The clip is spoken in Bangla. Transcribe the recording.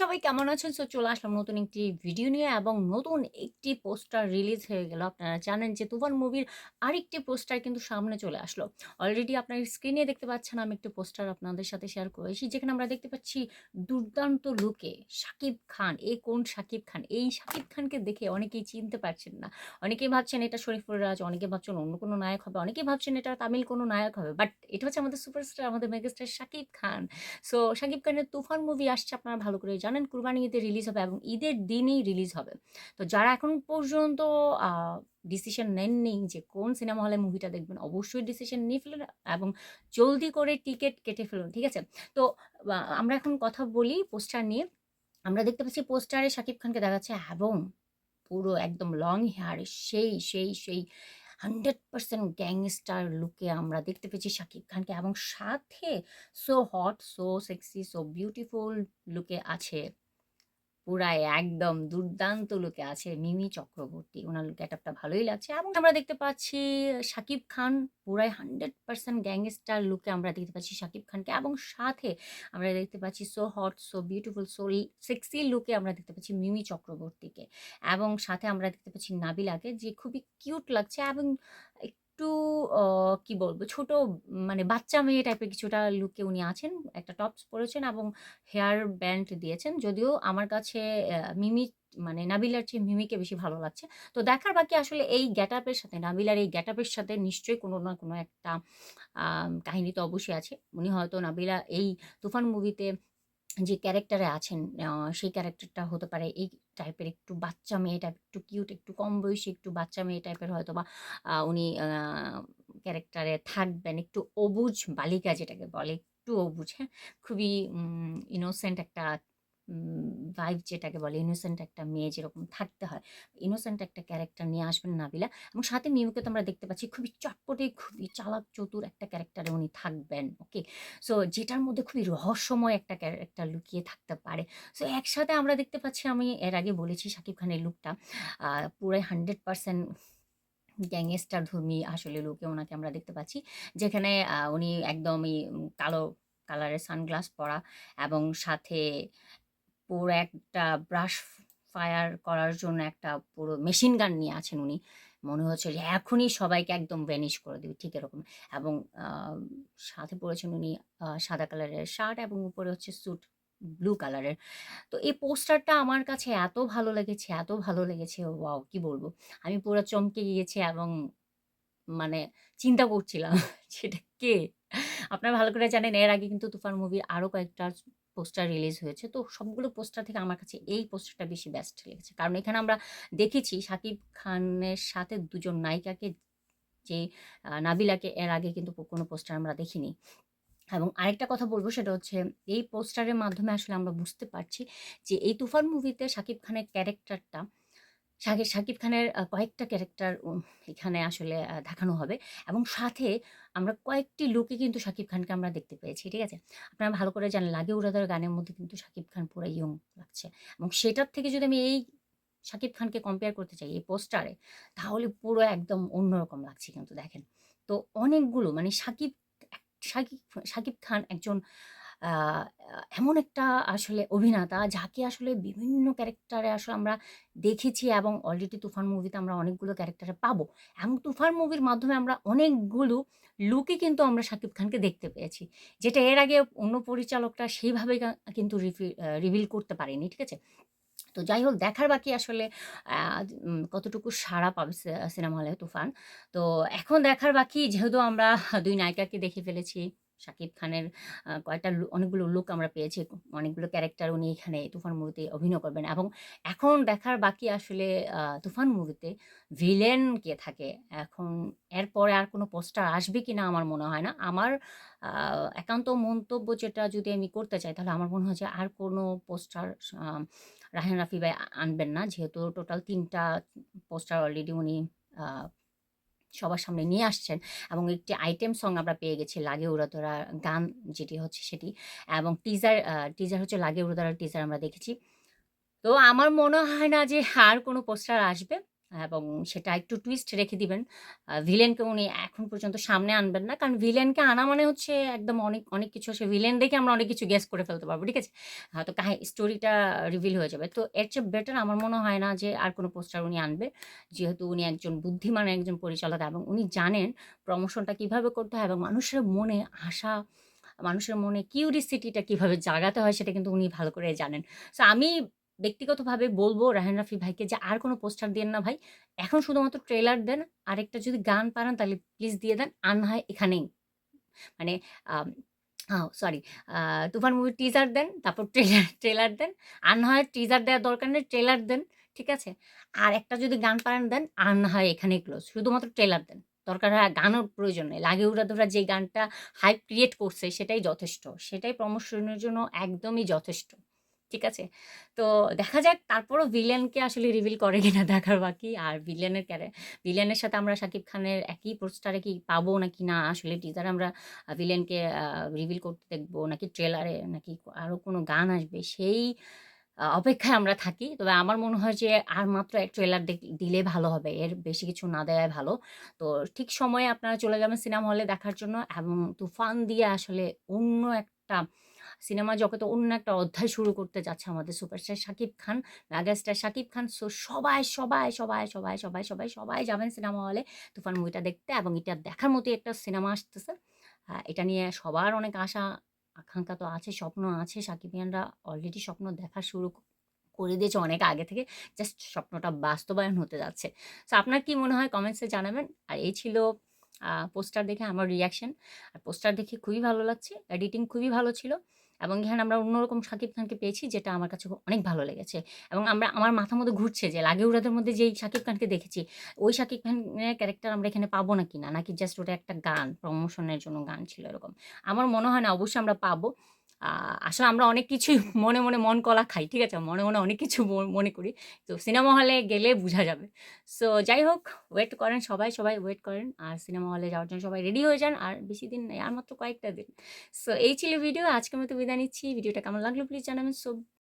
সবাই কেমন আছেন? সো চলে আসলাম নতুন একটি ভিডিও নিয়ে এবং নতুন একটি পোস্টার রিলিজ হয়ে গেল। আপনারা জানেন যে 'তুফান' মুভির আরেকটি পোস্টার কিন্তু সামনে চলে আসলো। অলরেডি আপনার স্ক্রিনে দেখতে পাচ্ছেন আমি একটি পোস্টার আপনাদের সাথে শেয়ার করেছি। যেখানে আমরা দেখতে পাচ্ছি দুর্দান্ত লুকে শাকিব খান। এ কোন শাকিব খান? এই শাকিব খানকে দেখে অনেকেই চিনতে পারছেন না। অনেকেই ভাবছেন এটা শরীফুল রাজ, অনেকে ভাবছেন অন্য কোনো নায়ক হবে, অনেকেই ভাবছেন এটা তামিল কোনো নায়ক হবে। বাট এটা হচ্ছে আমাদের সুপারস্টার, আমাদের মেগাস্টার শাকিব খান। সো শাকিব খানের 'তুফান' মুভি আসছে আপনারা ভালো করেই জানেন। কুরবানি ঈদে রিলিজ হবে এবং ঈদের দিনেই রিলিজ হবে। তো যারা এখন পর্যন্ত ডিসিশন নেননি যে কোন সিনেমা হলে মুভিটা দেখবেন, অবশ্যই ডিসিশন নিয়ে ফেলুন এবং জলদি করে টিকিট কেটে ফেলুন। ঠিক আছে? তো আমরা এখন কথা বলি পোস্টার নিয়ে। আমরা দেখতে পাচ্ছি পোস্টারে শাকিব খানকে দেখাচ্ছে এবং পুরো একদম লং হেয়ার সেই, সেই, সেই 100% গ্যাংস্টার লুকে আমরা দেখতে পেয়েছি শাকিব খানকে এবং সাথে so hot, so sexy, so beautiful লুকে আছে। পুরাই একদম দুর্দান্ত লোকে আছে মিমি চক্রবর্তী। উনার গেটআপটা ভালোই লাগছে। এবং আমরা দেখতে পাচ্ছি শাকিব খান পুরাই 100% গ্যাংস্টার লুকে আমরা দেখতে পাচ্ছি শাকিব খানকে। এবং সাথে আমরা দেখতে পাচ্ছি so hot, so beautiful, so sexy লুকে আমরা দেখতে পাচ্ছি মিমি চক্রবর্তীকে। এবং সাথে আমরা দেখতে পাচ্ছি নাবিলাকে যে খুবই কিউট লাগছে। এবং একটু কি বলব, ছোট মানে বাচ্চা মেয়ে টাইপের কিছুটা লুকে উনি আছেন। একটা টপস পরেছেন এবং হেয়ার ব্যান্ড দিয়েছেন। যদিও আমার কাছে মিমি মানে নাবিলার চেয়ে মিমিকে বেশি ভালো লাগছে। তো দেখার বাকি আসলে এই গেটআপের সাথে, নাবিলার এই গেটআপের সাথে নিশ্চয়ই কোনো না কোনো একটা কাহিনী তো অবশ্যই আছে। উনি হয়তো নাবিলা এই 'তুফান' মুভিতে যে ক্যারেক্টারে আছেন সেই ক্যারেক্টারটা হতে পারে এই টাইপের একটু বাচ্চা মেয়ে টাইপ, একটু কিউট, একটু কম বয়সী একটু বাচ্চা মেয়ে টাইপের হয়তো বা উনি ক্যারেক্টারে থাকবেন। একটু অবুজ বালিকা যেটাকে বলে, একটু অবুজ হ্যাঁ? খুবই ইনোসেন্ট একটা ভাইব যেটাকে বলে, ইনোসেন্ট একটা মেয়ে যেরকম থাকতে হয়। ইনোসেন্ট একটা ক্যারেক্টার নিয়ে আসবেন নাবিলা এবং সাথে মিমিকে তো আমরা দেখতে পাচ্ছি খুবই চটপটে, খুবই চালাক চতুর একটা ক্যারেক্টারে উনি থাকবেন। ওকে? সো যেটার মধ্যে খুবই রহস্যময় একটা ক্যারেক্টার লুকিয়ে থাকতে পারে। সো একসাথে আমরা দেখতে পাচ্ছি আমি এর আগে বলেছি শাকিব খানের লুকটা পুরাই 100% গ্যাংস্টারধর্মী আসলে লুকে ওনাকে আমরা দেখতে পাচ্ছি। যেখানে উনি একদমই কালো কালারের সানগ্লাস পরা এবং সাথে পুরো একটা ব্রাশ ফায়ার করার জন্য একটা পুরো মেশিন গান নিয়ে আছেন উনি। মনে হচ্ছে যে এখনই সবাইকে একদম ভ্যানিশ করে দিবে ঠিক এরকম এবং সাথে পড়েছেন উনি সাদা কালারের শার্ট এবং উপরে হচ্ছে স্যুট ব্লু কালারের। তো এই পোস্টারটা আমার কাছে এত ভালো লেগেছে, এত ভালো লেগেছে ওয়াও! কি বলব? আমি পুরো চমকে গিয়েছি এবং মানে চিন্তা করছিলাম সেটা কে? আপনারা ভালো করে জানেন এর আগে কিন্তু 'তুফান' মুভির আরও কয়েকটা পোস্টার রিলিজ হয়েছে। তো সবগুলো পোস্টার থেকে আমার কাছে এই পোস্টারটা বেশি ব্যস্ট লেগেছে। কারণ এখানে আমরা দেখেছি সাকিব খানের সাথে দুজন নায়িকাকে যে নাবিলাকে এর আগে কিন্তু কোনো পোস্টার আমরা দেখিনি। এবং আরেকটা কথা বলব সেটা হচ্ছে, এই পোস্টারের মাধ্যমে আসলে আমরা বুঝতে পারছি যে, এই 'তুফান' মুভিতে সাকিব খানের ক্যারেক্টারটা শাকি শাকিব খানের কয়েকটা ক্যারেক্টার এখানে আসলে দেখানো হবে এবং সাথে আমরা কয়েকটি লুকে কিন্তু শাকিব খানকে আমরা দেখতে পেয়েছি। ঠিক আছে? আপনারা ভালো করে জানেন, 'লাগে উড়াধরা' গানের মধ্যে কিন্তু শাকিব খান পুরো ইয়ং লাগছে এবং সেটার থেকে যদি আমি এই শাকিব খানকে কম্পেয়ার করতে চাই, এই পোস্টারে তাহলে পুরো একদম অন্যরকম লাগছে কিন্তু, দেখেন। তো অনেকগুলো মানে শাকিব শাকিব শাকিব খান একজন এমন একটা আসলে অভিনেতা যাকে আসলে বিভিন্ন ক্যারেক্টারে আসলে আমরা দেখেছি এবং অলরেডি 'তুফান' মুভিতে আমরা অনেকগুলো ক্যারেক্টারে পাবো এবং 'তুফান' মুভির মাধ্যমে আমরা অনেকগুলো লুকে কিন্তু আমরা শাকিব খানকে দেখতে পেয়েছি। যেটা এর আগে অন্য পরিচালকরা সেইভাবে কিন্তু রিভি রিভিল করতে পারেনি। ঠিক আছে? তো যাই হোক, দেখার বাকি আসলে কতটুকু সাড়া পাবে সিনেমা হলে 'তুফান'। তো এখন দেখার বাকি, যেহেতু আমরা দুই নায়িকাকে দেখে ফেলেছি। শাকিব খানের কয়েকটা অনেকগুলো লুক আমরা পেয়েছি। অনেকগুলো ক্যারেক্টার উনি এখানে 'তুফান' মুভিতে অভিনয় করবেন এবং এখন দেখার বাকি আসলে 'তুফান' মুভিতে ভিলেন কে থাকে। এখন এরপরে আর কোনো পোস্টার আসবে কিনা আমার মনে হয় না। আমার একান্ত মন্তব্য যেটা যদি আমি করতে চাই, তাহলে আমার মনে হয় যে আর কোনো পোস্টার আ, রায়হান রাফি ভাই আনবেন না। যেহেতু টোটাল তিনটা পোস্টার অলরেডি উনি সবার সামনে নিয়ে আসছেন এবং একটি আইটেম সং আমরা পেয়ে গেছি 'লাগে উড়াধরা' গান যেটি হচ্ছে সেটি এবং টিজার টিজার হচ্ছে 'লাগে উড়াধরার' টিজার আমরা দেখেছি। তো আমার মনে হয় না যে আর কোনো পোস্টার আসবে এবং সেটা একটু টুইস্ট রেখে দিবেন। ভিলেনকে উনি এখন পর্যন্ত সামনে আনবেন না। কারণ ভিলেনকে আনা মানে হচ্ছে একদম অনেক, অনেক কিছু সে ভিলেন দেখে আমরা অনেক কিছু গেস করে ফেলতে পারব। ঠিক আছে? হয়তো কাহি স্টোরিটা রিভিল হয়ে যাবে। তো এর চেয়ে বেটার আমার মনে হয় না যে আর কোনো পোস্টার উনি আনবে। যেহেতু উনি একজন বুদ্ধিমান একজন পরিচালক এবং উনি জানেন প্রমোশনটা কীভাবে করতে হয় এবং মানুষের মনে আশা, মানুষের মনে কিউরিসিটিটা কীভাবে জাগাতে হয় সেটা কিন্তু উনি ভালো করে জানেন। সো আমি ব্যক্তিগতভাবে বলব রায়হান রাফি ভাইকে যে, "আর কোনো পোস্টার দিয়েন না ভাই। এখন শুধুমাত্র ট্রেলার দেন। আরেকটা যদি গান পারেন তাহলে প্লিজ দিয়ে দেন। আর না হয় এখানেই" মানে সরি তুফান মুভির টিজার দেন, তারপর ট্রেলার ট্রেলার দেন। আর না হয় টিজার দেওয়ার দরকার নেই, ট্রেলার দেন। ঠিক আছে? আর একটা যদি গান পারেন দেন, আর না হয় এখানেই ক্লোজ। শুধুমাত্র ট্রেলার দেন। দরকার হয় গানও প্রয়োজন নেই। লাগে উড়াধুরা যে গানটা হাইপ ক্রিয়েট করছে সেটাই যথেষ্ট। সেটাই প্রমোশনের জন্য একদমই যথেষ্ট। ঠিক আছে? তো দেখা যাক তারপরও ভিলেনকে আসলে রিভিল করে কিনা দেখার বাকি। আর ভিলেনের ক্যারে ভিলেনের সাথে আমরা শাকিব খানের একই পোস্টারে কি পাবো নাকি না আসলে টিজার আমরা ভিলেনকে রিভিল করতে দেখব নাকি ট্রেলারে নাকি আরও কোনো গান আসবে সেই অপেক্ষায় আমরা থাকি। তবে আমার মনে হয় যে আর মাত্র এক ট্রেলার দিলে ভালো হবে। এর বেশি কিছু না দেওয়াই ভালো। তো ঠিক সময়ে আপনারা চলে যাবেন সিনেমা হলে দেখার জন্য এবং তুফান দিয়ে আসলে অন্য একটা সিনেমা জগতে অন্য একটা অধ্যায় শুরু করতে যাচ্ছে আমাদের superstar Shakib Khan, megastar Shakib Khan. So সবাই, সবাই, সবাই, সবাই, সবাই, সবাই, সবাই যাবেন সিনেমা হলে তুফান মুভিটা দেখতে এবং এটা দেখার মতোই একটা সিনেমা আসতেছে। এটা নিয়ে সবার অনেক আশা আকাঙ্ক্ষা তো আছে, স্বপ্ন আছে। সাকিবিয়ানরা অলরেডি স্বপ্ন দেখা শুরু করে দিয়েছে অনেক আগে থেকে। জাস্ট স্বপ্নটা বাস্তবায়ন হতে যাচ্ছে। সো আপনার কি মনে হয় কমেন্টসে জানাবেন। আর এই ছিল পোস্টার দেখে আমার রিঅ্যাকশন। আর পোস্টার দেখে খুবই ভালো লাগছে। এডিটিং খুবই ভালো ছিল। এবং এখানে আমরা অন্যরকম শাকিব খানকে পেয়েছি যেটা আমার কাছে অনেক ভালো লেগেছে। এবং আমরা আমার মাথার মধ্যে ঘুরছে যে লাগে উড়াদের মধ্যে যেই শাকিব খানকে দেখেছি, ওই শাকিব খানের ক্যারেক্টার আমরা এখানে পাবো না কিনা নাকি জাস্ট ওটা একটা গান, প্রমোশনের জন্য গান ছিল এরকম। আমার মনে হয় না অবশ্যই আমরা পাবো। আসলে আমরা অনেক কিছুই মনে, মনে মন কলা খাই। ঠিক আছে? মনে, মনে অনেক কিছু মনে করি। তো সিনেমা হলে গেলে বোঝা যাবে। সো যাই হোক ওয়েট করেন সবাই, সবাই ওয়েট করেন। আর সিনেমা হলে যাওয়ার জন্য সবাই রেডি হয়ে যান। আর বেশি দিন। আর মাত্র কয়েকটা দিন। সো এই ছিল ভিডিও। আজকের মতো বিদায় নিচ্ছি। ভিডিওটা কেমন লাগল প্লিজ জানাবেন। সো